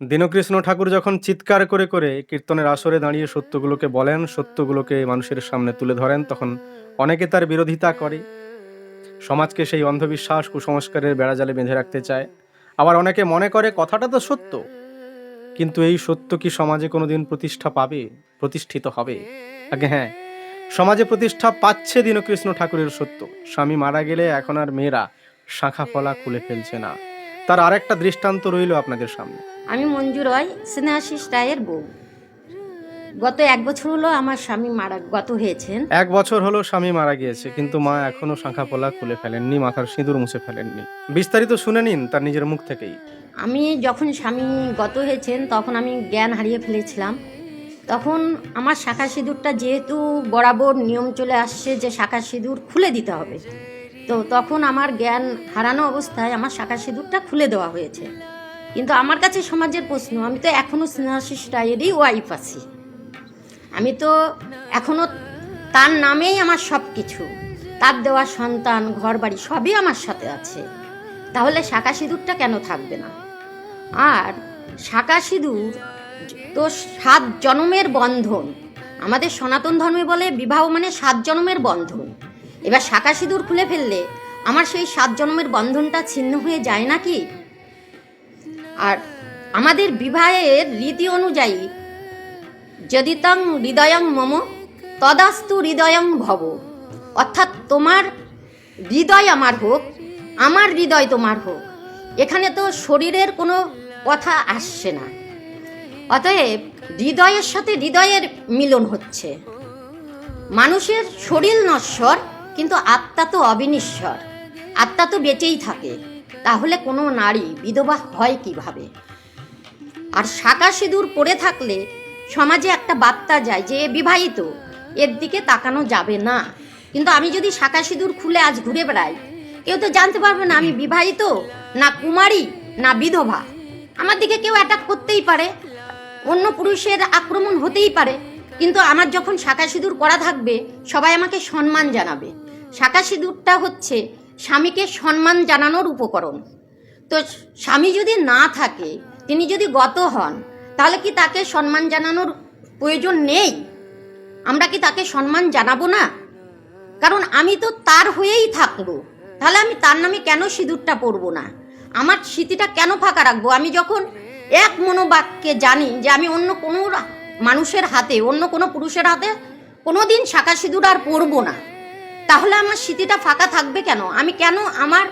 দীনকৃষ্ণ ঠাকুর যখন চিৎকার করে করে কীর্তনের আসরে দাঁড়িয়ে সত্যগুলোকে বলেন, সত্যগুলোকে মানুষের সামনে তুলে ধরেন, তখন অনেকে তার বিরোধিতা করে। সমাজকে সেই অন্ধবিশ্বাস, কুসংস্কারের বেড়াজালে বেঁধে রাখতে চায়। আবার অনেকে মনে করে কথাটা তো সত্য, কিন্তু এই সত্য কি সমাজে কোনোদিন প্রতিষ্ঠা পাবে, প্রতিষ্ঠিত হবে? আগে হ্যাঁ সমাজে প্রতিষ্ঠা পাচ্ছে দীনকৃষ্ণ ঠাকুরের সত্য। স্বামী মারা গেলে এখন আর মেয়েরা শাখা ফলা খুলে ফেলছে না। তার আরেকটা দৃষ্টান্ত রইল আপনাদের সামনে। আমি মঞ্জু রয় স্নেহাশিস রায়ের বউ। গত এক বছর হলো আমার স্বামী মারা গত হয়েছেন। এক বছর হলো স্বামী মারা গিয়েছে কিন্তু মা এখনও শাখা পলা খুলে ফেলেননি মাথার সিঁদুর মুছে ফেলেননি। বিস্তারিত শুনে নিন তার নিজের মুখ থেকেই। আমি যখন স্বামী গত হয়েছেন তখন আমি জ্ঞান হারিয়ে ফেলেছিলাম। তখন আমার শাখা সিঁদুরটা যেহেতু বরাবর নিয়ম চলে আসছে যে শাখা সিঁদুর খুলে দিতে হবে। তো তখন আমার জ্ঞান হারানো অবস্থায় আমার শাখা সিঁদুরটা খুলে দেওয়া হয়েছে। কিন্তু আমার কাছে সমাজের প্রশ্ন, আমি তো এখনও স্নেহাশিস রায়েরই ওয়াইফ আছি। আমি তো এখনও তার নামেই আমার সব কিছু তার দেওয়া সন্তান ঘর বাড়ি সবই আমার সাথে আছে। তাহলে শাখা সিঁদুরটা কেন থাকবে না? আর শাখা সিঁদুর তো সাত জন্মের বন্ধন। আমাদের সনাতন ধর্মে বলে বিবাহ মানে সাত জন্মের বন্ধন। এবার শাখা সিঁদুর খুলে ফেললে আমার সেই সাত জন্মের বন্ধনটা ছিন্ন হয়ে যায় নাকি? আর আমাদের বিবাহের রীতি অনুযায়ী যদি তং হৃদয়ং মম, তদাস্তু হৃদয়ং ভব। অর্থাৎ তোমার হৃদয় আমার হোক, আমার হৃদয় তোমার হোক। এখানে তো শরীরের কোনো কথা আসছে না। অতএব হৃদয়ের সাথে হৃদয়ের মিলন হচ্ছে। মানুষের শরীর নশ্বর কিন্তু আত্মা তো অবিনিশ্বর। আত্মা তো বেঁচেই থাকে। তাহলে কোনো নারী বিধবা হয় কীভাবে? আর শাখা সিঁদুর পরে থাকলে সমাজে একটা বার্তা যায় যে বিবাহিত, এর দিকে তাকানো যাবে না। কিন্তু আমি যদি শাখা সিঁদুর খুলে আজ ঘুরে বেড়াই, কেউ তো জানতে পারবে না আমি বিবাহিত, না কুমারী, না বিধবা। আমার দিকে কেউ অ্যাটাক করতেই পারে। অন্য পুরুষের আক্রমণ হতেই পারে। কিন্তু আমার যখন শাখা সিঁদুর করা থাকবে, সবাই আমাকে সম্মান জানাবে। শাখা সিঁদুরটা হচ্ছে স্বামীকে সম্মান জানানোর উপকরণ। তো স্বামী যদি না থাকে, তিনি যদি গত হন, তাহলে কি তাকে সম্মান জানানোর প্রয়োজন নেই? আমরা কি তাকে সম্মান জানাব না? কারণ আমি তো তার হয়েই থাকব। তাহলে আমি তার নামে কেন সিঁদুরটা পরবো না? আমার স্মৃতিটা কেন ফাঁকা রাখব? আমি যখন এক মনোবাক্যে জানি যে আমি অন্য কোনো মানুষের হাতে, অন্য কোনো পুরুষের হাতে কোনো দিন শাখা সিঁদুর আর পরবো না। তাহলে আমার স্মৃতিটা ফাঁকা থাকবে কেন? আমি কেন আমার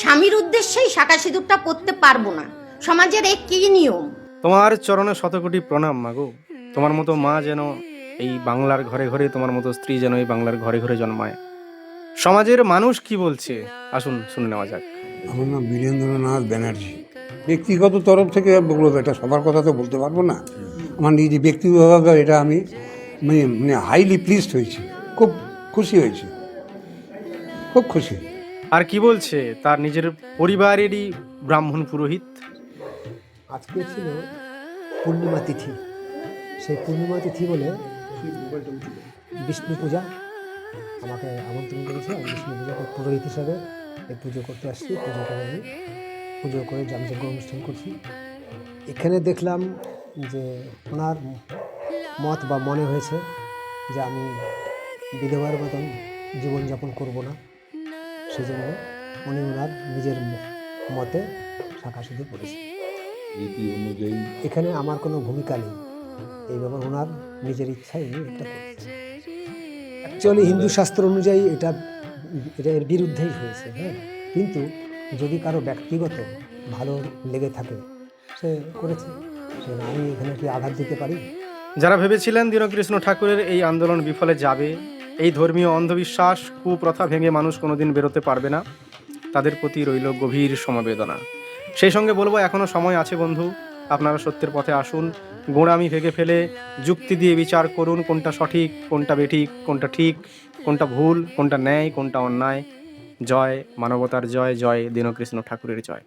স্বামীর উদ্দেশ্যেই শাখা সিঁদুরটা পরতে পারব না? সমাজের এই কী নিয়ম? তোমার চরণে শতকোটি প্রণাম মাগো তোমার মতো মা যেন এই বাংলার ঘরে ঘরে তোমার মতো স্ত্রী যেন এই বাংলার ঘরে ঘরে জন্মায়। সমাজের মানুষ কি বলছে? আসুন শুনে নেওয়া যাক। আমার নাম বীরেন্দ্রনাথ ব্যানার্জি। ব্যক্তিগত তরফ থেকে বলব এটা সবার কথা তো বলতে পারব না। আমার নিজে ব্যক্তিগতভাবে এটা আমি মানে মানে হাইলি প্লিজড হয়েছি। খুব খুশি হয়েছি। খুব খুশি। আর কি বলছে? তার নিজের পরিবারেরই ব্রাহ্মণ পুরোহিত? আজকে ছিল পূর্ণিমা তিথি। সেই পূর্ণিমা তিথি বলে বিষ্ণু পূজা। আমাকে আমন্ত্রণ করেছে। আমি বিষ্ণু পূজা পুরোহিত হিসাবে এই পুজো করতে আসছি। পুজো করে আমি পুজো করে যামযজ্ঞ অনুষ্ঠান করছি। এখানে দেখলাম যে ওনার মত বা মনে হয়েছে যে আমি বিধবার মতন জীবনযাপন করব না। সেজন্য উনি ওনার নিজের মতে শাখা শুধু রীতি অনুযায়ী এখানে আমার কোনো ভূমিকা নেই। এই ব্যাপার ওনার নিজের ইচ্ছায় উনি এটা অ্যাকচুয়ালি হিন্দু শাস্ত্র অনুযায়ী এটা এটা এর বিরুদ্ধেই হয়েছে হ্যাঁ। কিন্তু যদি কারও ব্যক্তিগত ভালো লেগে থাকে সে করেছে। সে আমি এখানে কি আঘাত দিতে পারি? যারা ভেবেছিলেন দীনকৃষ্ণ ঠাকুরের এই আন্দোলন বিফলে যাবে এই ধর্মীয় অন্ধবিশ্বাস, কুপ্রথা ভেঙে মানুষ কোনোদিন বেরোতে পারবে না। তাদের প্রতি রইল গভীর সমবেদনা। সেই সঙ্গে বলব এখনও সময় আছে বন্ধু, আপনারা সত্যের পথে আসুন। গোড়ামি ভেঙে ফেলে যুক্তি দিয়ে বিচার করুন, কোনটা সঠিক, কোনটা বেঠিক, কোনটা ঠিক, কোনটা ভুল, কোনটা ন্যায়, কোনটা অন্যায়। জয় মানবতার জয় জয় দীনকৃষ্ণ ঠাকুরের জয়।